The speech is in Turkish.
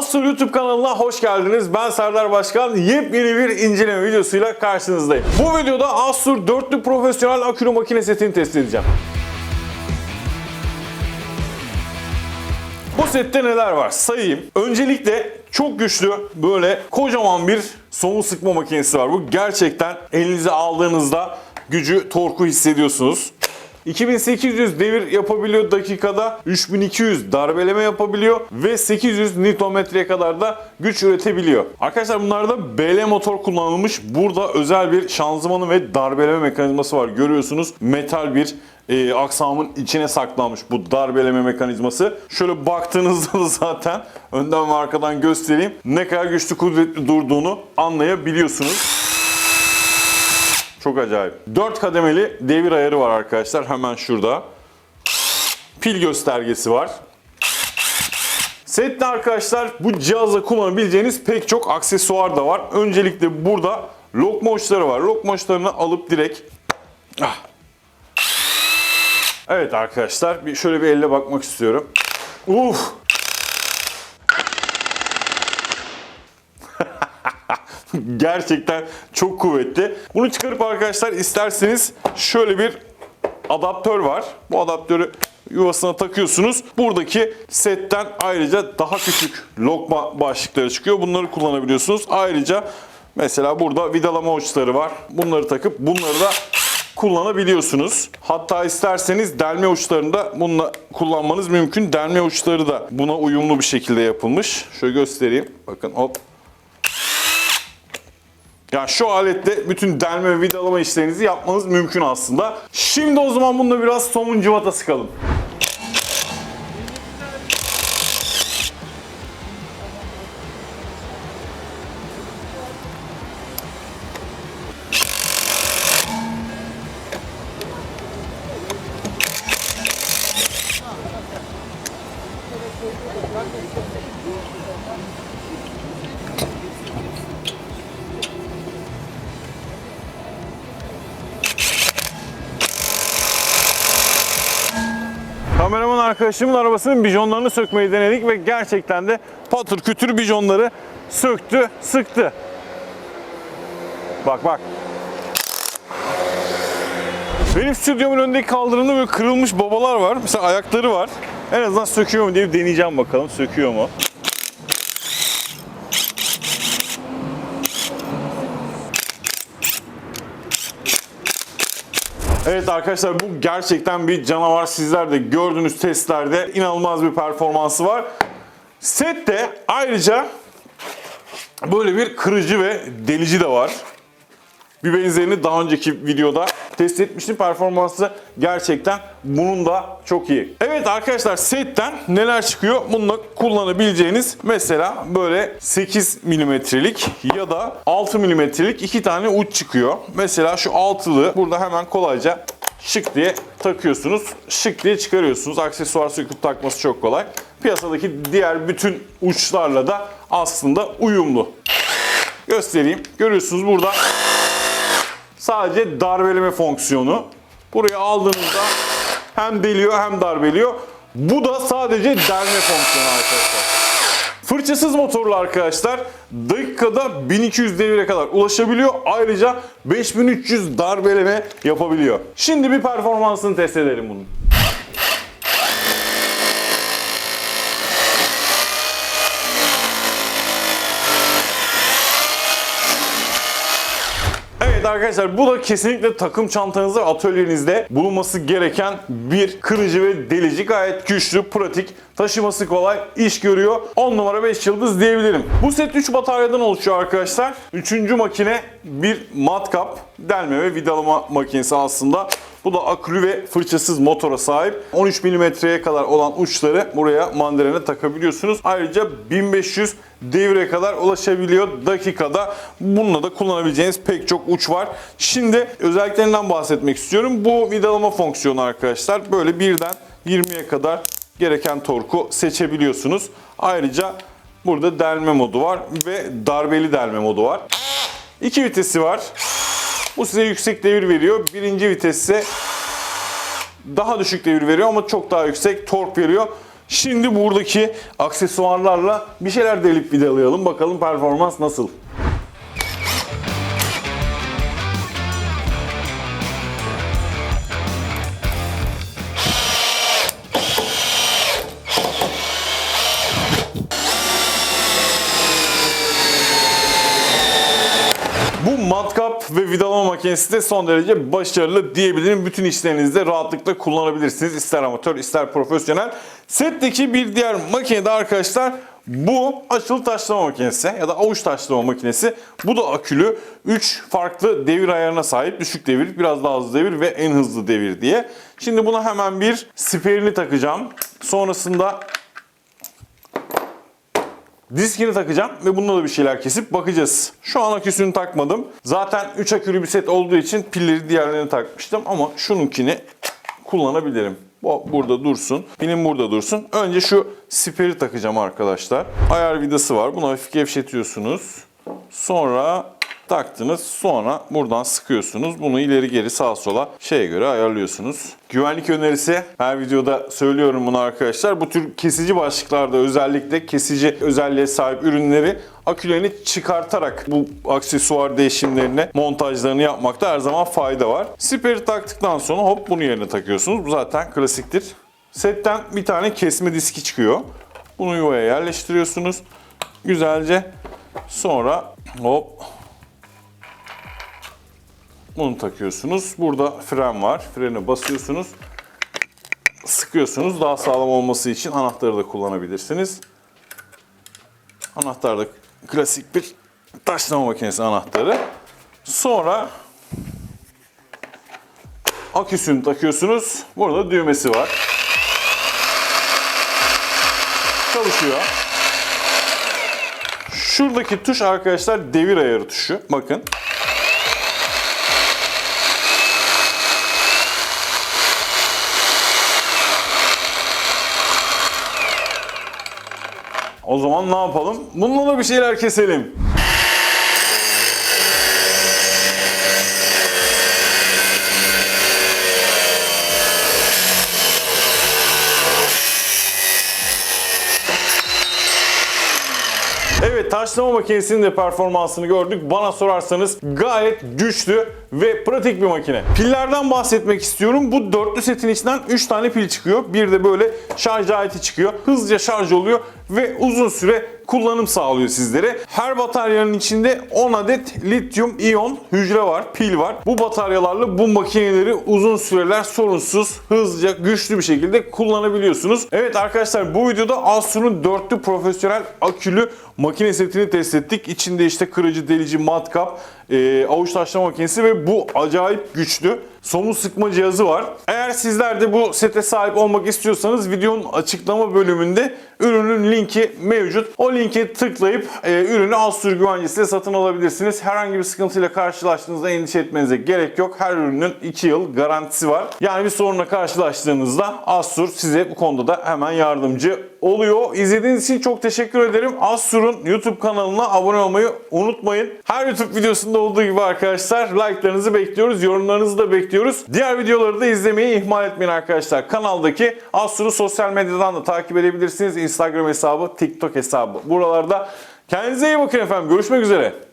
Astur YouTube kanalına hoş geldiniz. Ben Serdar Başkan. Yepyeni bir inceleme videosuyla karşınızdayım. Bu videoda Astur dörtlü profesyonel akülü makine setini test edeceğim. Bu sette neler var sayayım. Öncelikle çok güçlü böyle kocaman bir somun sıkma makinesi var. Bu gerçekten elinize aldığınızda gücü, torku hissediyorsunuz. 2800 devir yapabiliyor dakikada, 3200 darbeleme yapabiliyor ve 800 Nm'ye kadar da güç üretebiliyor. Arkadaşlar bunlarda BL motor kullanılmış. Burada özel bir şanzımanı ve darbeleme mekanizması var. Görüyorsunuz metal bir e, aksamın içine saklanmış bu darbeleme mekanizması. Şöyle baktığınızda da zaten önden ve arkadan göstereyim. Ne kadar güçlü kuvvetli durduğunu anlayabiliyorsunuz. Çok acayip. 4 kademeli devir ayarı var arkadaşlar. Hemen şurada. Pil göstergesi var. Sette arkadaşlar bu cihazla kullanabileceğiniz pek çok aksesuar da var. Öncelikle burada lokma uçları var. Lokma uçlarını alıp direkt Ah. Evet arkadaşlar şöyle bir elle bakmak istiyorum. Uf! Gerçekten çok kuvvetli. Bunu çıkarıp arkadaşlar isterseniz şöyle bir adaptör var. Bu adaptörü yuvasına takıyorsunuz. Buradaki setten ayrıca daha küçük lokma başlıkları çıkıyor. Bunları kullanabiliyorsunuz. Ayrıca mesela burada vidalama uçları var. Bunları takıp bunları da kullanabiliyorsunuz. Hatta isterseniz delme uçlarını da bununla kullanmanız mümkün. Delme uçları da buna uyumlu bir şekilde yapılmış. Şöyle göstereyim. Bakın hop ya şu alette bütün delme ve vidalama işlerinizi yapmanız mümkün aslında. Şimdi o zaman bununla biraz somun cıvata sıkalım. Kameraman arkadaşımın arabasının bijonlarını sökmeyi denedik ve gerçekten de patır kütür bijonları söktü, sıktı. Bak bak. Benim stüdyomun önündeki kaldırımda böyle kırılmış babalar var. Mesela ayakları var. En azından söküyor mu diye bir deneyeceğim bakalım. Söküyor mu? Evet arkadaşlar bu gerçekten bir canavar. Sizler de gördüğünüz testlerde inanılmaz bir performansı var. Sette ayrıca böyle bir kırıcı ve delici de var. Bir benzerini daha önceki videoda test etmiştim. Performansı gerçekten bunun da çok iyi. Evet arkadaşlar setten neler çıkıyor? Bununla kullanabileceğiniz mesela böyle 8 milimetrelik ya da 6 milimetrelik iki tane uç çıkıyor. Mesela şu altılı burada hemen kolayca şık diye takıyorsunuz. Şık diye çıkarıyorsunuz. Aksesuar söküp takması çok kolay. Piyasadaki diğer bütün uçlarla da aslında uyumlu. Göstereyim. Görüyorsunuz burada sadece darbeleme fonksiyonu. Buraya aldığınızda hem deliyor hem darbeliyor. Bu da sadece delme fonksiyonu arkadaşlar. Fırçasız motorlu arkadaşlar dakikada 1200 devire kadar ulaşabiliyor. Ayrıca 5300 darbeleme yapabiliyor. Şimdi bir performansını test edelim bunun. Evet arkadaşlar bu da kesinlikle takım çantanızda atölyenizde bulunması gereken bir kırıcı ve delici gayet güçlü, pratik, taşıması kolay, iş görüyor. 10 numara 5 yıldız diyebilirim. Bu set 3 bataryadan oluşuyor arkadaşlar. Üçüncü makine bir matkap, delme ve vidalama makinesi aslında. Bu da akülü ve fırçasız motora sahip. 13 milimetreye kadar olan uçları buraya mandalina takabiliyorsunuz. Ayrıca 1500 devire kadar ulaşabiliyor dakikada. Bununla da kullanabileceğiniz pek çok uç var. Şimdi özelliklerinden bahsetmek istiyorum. Bu vidalama fonksiyonu arkadaşlar. Böyle birden 20'ye kadar gereken torku seçebiliyorsunuz. Ayrıca burada delme modu var ve darbeli delme modu var. İki vitesi var. Bu size yüksek devir veriyor. Birinci vites ise daha düşük devir veriyor ama çok daha yüksek tork veriyor. Şimdi buradaki aksesuarlarla bir şeyler delip vidalayalım. Bakalım performans nasıl? Bu matkap ve vidalama makinesi de son derece başarılı diyebilirim. Bütün işlerinizde rahatlıkla kullanabilirsiniz. İster amatör ister profesyonel. Setteki bir diğer makine de arkadaşlar bu açılı taşlama makinesi ya da avuç taşlama makinesi. Bu da akülü. 3 farklı devir ayarına sahip. Düşük devir, biraz daha hızlı devir ve en hızlı devir diye. Şimdi buna hemen bir siperini takacağım. Sonrasında Diskini takacağım ve bununla da bir şeyler kesip bakacağız. Şu an aküsünü takmadım. Zaten 3 akülü bir set olduğu için pilleri diğerlerine takmıştım ama şununkini kullanabilirim. Bu burada dursun. Pinim burada dursun. Önce şu siperi takacağım arkadaşlar. Ayar vidası var. Bunu hafif gevşetiyorsunuz. Sonra taktınız. Sonra buradan sıkıyorsunuz. Bunu ileri geri sağa sola şeye göre ayarlıyorsunuz. Güvenlik önerisi her videoda söylüyorum bunu arkadaşlar. Bu tür kesici başlıklarda özellikle kesici özelliğe sahip ürünleri akülerini çıkartarak bu aksesuar değişimlerini, montajlarını yapmakta her zaman fayda var. Siperi taktıktan sonra hop bunu yerine takıyorsunuz. Bu zaten klasiktir. Setten bir tane kesme diski çıkıyor. Bunu yuvaya yerleştiriyorsunuz. Güzelce. Sonra hop bunu takıyorsunuz. Burada fren var. Freni basıyorsunuz. Sıkıyorsunuz. Daha sağlam olması için anahtarı da kullanabilirsiniz. Anahtar da klasik bir taşlama makinesi anahtarı. Sonra aküsünü takıyorsunuz. Burada düğmesi var. Çalışıyor. Şuradaki tuş arkadaşlar devir ayarı tuşu. Bakın. O zaman ne yapalım? Bununla da bir şeyler keselim. Evet taşlama makinesinin de performansını gördük. Bana sorarsanız gayet güçlü ve pratik bir makine. Pillerden bahsetmek istiyorum. Bu dörtlü setin içinden 3 tane pil çıkıyor. Bir de böyle şarj aleti çıkıyor. Hızlıca şarj oluyor ve uzun süre kullanım sağlıyor sizlere. Her bataryanın içinde 10 adet lityum iyon hücre var, pil var. Bu bataryalarla bu makineleri uzun süreler sorunsuz, hızlıca, güçlü bir şekilde kullanabiliyorsunuz. Evet arkadaşlar bu videoda Asus'un dörtlü profesyonel akülü makine setini test ettik. İçinde işte kırıcı, delici, matkap, e, avuç taşlama makinesi ve bu acayip güçlü somun sıkma cihazı var. Eğer sizler de bu sete sahip olmak istiyorsanız videonun açıklama bölümünde ürünün linki mevcut. O linke tıklayıp e, ürünü Asus güvencesiyle satın alabilirsiniz. Herhangi bir sıkıntıyla karşılaştığınızda endişe etmenize gerek yok. Her ürünün 2 yıl garantisi var. Yani bir sorunla karşılaştığınızda Asus size bu konuda da hemen yardımcı oluyor. İzlediğiniz için çok teşekkür ederim. Asur'un YouTube kanalına abone olmayı unutmayın. Her YouTube videosunda olduğu gibi arkadaşlar like'larınızı bekliyoruz. Yorumlarınızı da bekliyoruz. Diğer videoları da izlemeyi ihmal etmeyin arkadaşlar. Kanaldaki Asur'u sosyal medyadan da takip edebilirsiniz. Instagram hesabı, TikTok hesabı buralarda. Kendinize iyi bakın efendim. Görüşmek üzere.